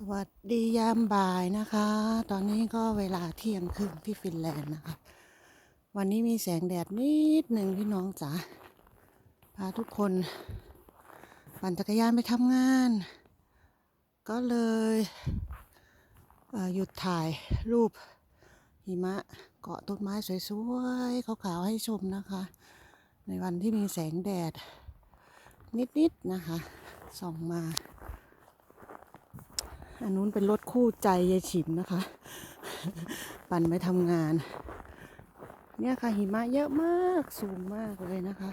สวัสดียามบ่ายนะคะ ตอนนี้ก็เวลาเที่ยงครึ่งที่ฟินแลนด์นะคะ วันนี้มีแสงแดดนิดหนึ่งพี่น้องจ๋า พาทุกคนปั่นจักรยานไปทำงาน ก็เลยเหยุดถ่ายรูปหิมะเกาะต้นไม้สวยๆ ขาวๆ ให้ชมนะคะ ในวันที่มีแสงแดด นิดๆ นะคะ ส่องมา อันนู้นเป็นรถคู่ใจยายฉิมนะคะ ปั่นไปทำงาน เนี่ยค่ะหิมะเยอะมากสูงมากเลยนะคะ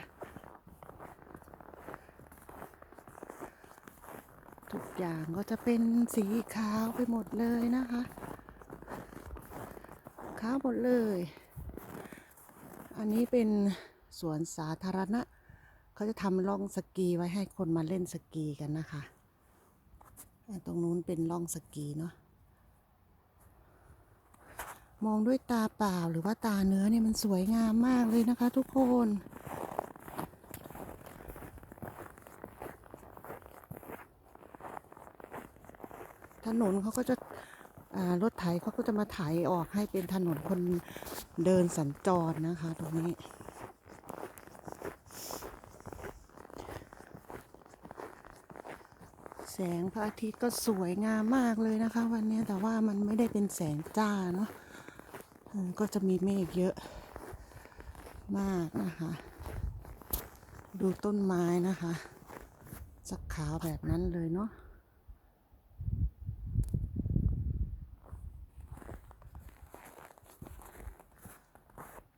ทุกอย่างก็จะเป็นสีขาวไปหมดเลยนะคะ ขาวหมดเลย อันนี้เป็นสวนสาธารณะ เขาจะทำล่องสกีไว้ให้คนมาเล่นสกีกันนะคะ ตรงนู้นเป็นล่องสกีเนาะมองด้วยตาเปล่าหรือว่าตาเนื้อเนี่ยมันสวยงามมากเลยนะคะ ทุกคนถนนเขาก็จะรถไถเขาก็จะมาไถออกให้เป็นถนนคนเดินสัญจรนะคะ ตรงนี้ แสงพระอาทิตย์ก็สวยงามมากเลยนะคะ วันนี้แต่ว่ามันไม่ได้เป็นแสงจ้าเนาะก็จะมีเมฆเยอะมากนะคะ ดูต้นไม้นะคะสักขาวแบบนั้นเลยเนาะ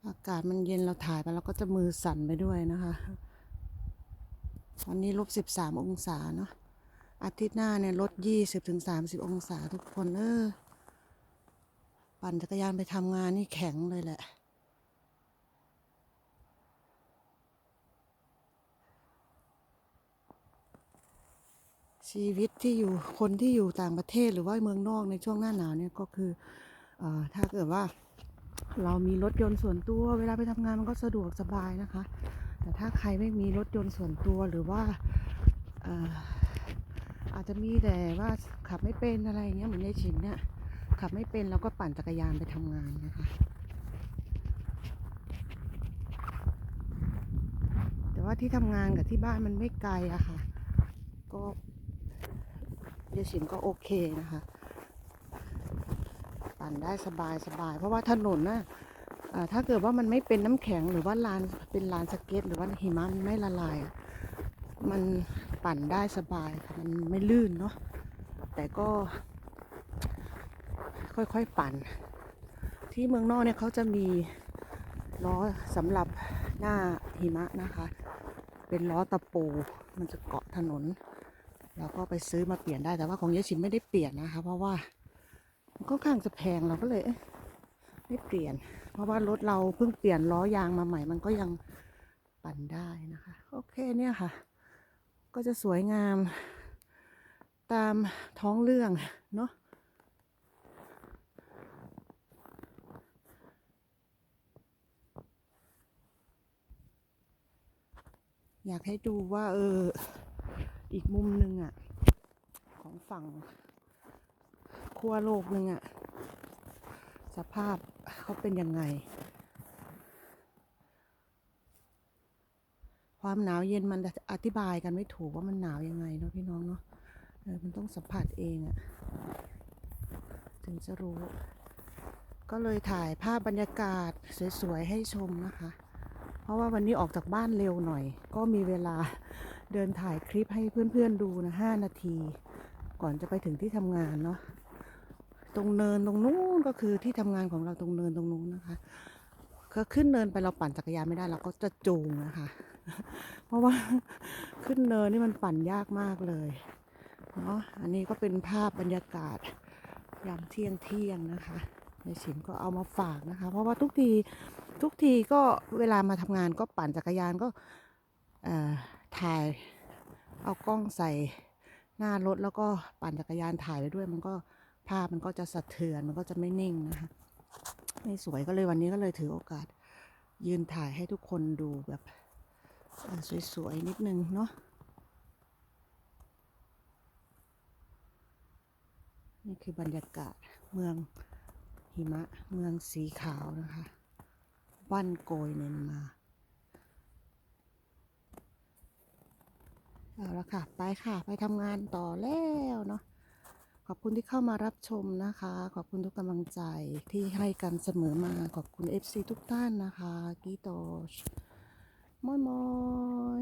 อากาศมันเย็นเราถ่ายไปแล้วก็จะมือสั่นไปด้วยนะคะวันนี้ลบสิบสามองศาเนาะ อาทิตย์หน้าเนี่ยลดยี่สิบถึงสามสิบองศาทุกคนเออ ปั่นจักรยานไปทำงานนี่แข็งเลยแหละชีวิตที่อยู่คนที่อยู่ต่างประเทศหรือว่าเมืองนอกในช่วงหน้าหนาวเนี่ยก็คืออถ้าเกิดว่าเรามีรถยนต์ส่วนตัว เวลาไปทำงานมันก็สะดวกสบายนะคะ แต่ถ้าใครไม่มีรถยนต์ส่วนตัวหรือว่า อาจจะมีแต่ว่าขับไม่เป็นอะไรเงี้ยเหมือนยายฉินเนี่ยขับไม่เป็นแล้วก็ปั่นจักรยานไปทำงานนะคะ แต่ว่าที่ทำงานกับที่บ้านมันไม่ไกลอะค่ะ ก็ยายฉินก็โอเคนะคะ ปั่นได้สบายสบาย เพราะว่าถนนน่ะอ่าถ้าเกิดว่ามันไม่เป็นน้ำแข็งหรือว่าลานเป็นลานสเก็ต หรือว่าหิมะมันไม่ละลายอะ มันปั่นได้สบายค่ะ มันไม่ลื่นเนาะ แต่ก็ ค่อยๆปั่น ที่เมืองนอกเนี่ยเขาจะมีล้อสำหรับหน้าหิมะนะคะ เป็นล้อตะปู มันจะเกาะถนนเราก็ไปซื้อมาเปลี่ยนได้ แต่ว่าของยายชิมไม่ได้เปลี่ยนนะคะ เพราะว่ามันค่อนข้างจะแพงเราก็เลยไม่เปลี่ยน เพราะว่ารถเราเพิ่งเปลี่ยนล้อยางมาใหม่ มันก็ยังปั่นได้นะคะ โอเคเนี่ยค่ะ ก็จะสวยงามตามท้องเรื่องเนาะอยากให้ดูว่า เออ อีกมุมหนึ่งอะของฝั่งขั้วโลกหนึ่งอะสภาพเขาเป็นยังไง ความหนาวเย็นมันอธิบายกันไม่ถูกว่ามันหนาวยังไงเนาะพี่น้องเนาะเออมันต้องสัมผัสเองอะถึงจะรู้ ก็เลยถ่ายภาพบรรยากาศสวยๆให้ชมนะคะ เพราะว่าวันนี้ออกจากบ้านเร็วหน่อย ก็มีเวลาเดินถ่ายคลิปให้เพื่อนๆดูนะห้านาที ก่อนจะไปถึงที่ทำงานเนาะตรงเนินตรงนู้นก็คือที่ทำงานของเราตรงเนินตรงนู้นนะคะ ก็ขึ้นเนินไปเราปั่นจักรยานไม่ได้เราก็จะจูงนะคะ เพราะว่าขึ้นเนินนี่มันปั่นยากมากเลยเนาะอันนี้ก็เป็นภาพบรรยากาศยามเที่ยงเที่ยงนะคะในฉิมก็เอามาฝากนะคะ เพราะว่าทุกทีทุกทีก็เวลามาทำงานก็ปั่นจักรยานก็ถ่ายเอากล้องใส่หน้ารถแล้วก็ปั่นจักรยานถ่ายไปด้วย มันก็ภาพมันก็จะสะเทือนมันก็จะไม่นิ่งนะคะไม่สวยก็เลยวันนี้ก็เลยถือโอกาสยืนถ่ายให้ทุกคนดูแบบ สวยๆนิดนึงเนาะนี่คือบรรยากาศเมืองหิมะเมืองสีขาวนะคะ บ้านโกยเนนมา เอาละค่ะ ไปค่ะ ไปทำงานต่อแล้วเนาะขอบคุณที่เข้ามารับชมนะคะ ขอบคุณทุกกำลังใจที่ให้กันเสมอมา ขอบคุณ FC ทุกท่านนะคะกีโต ชมอยมอย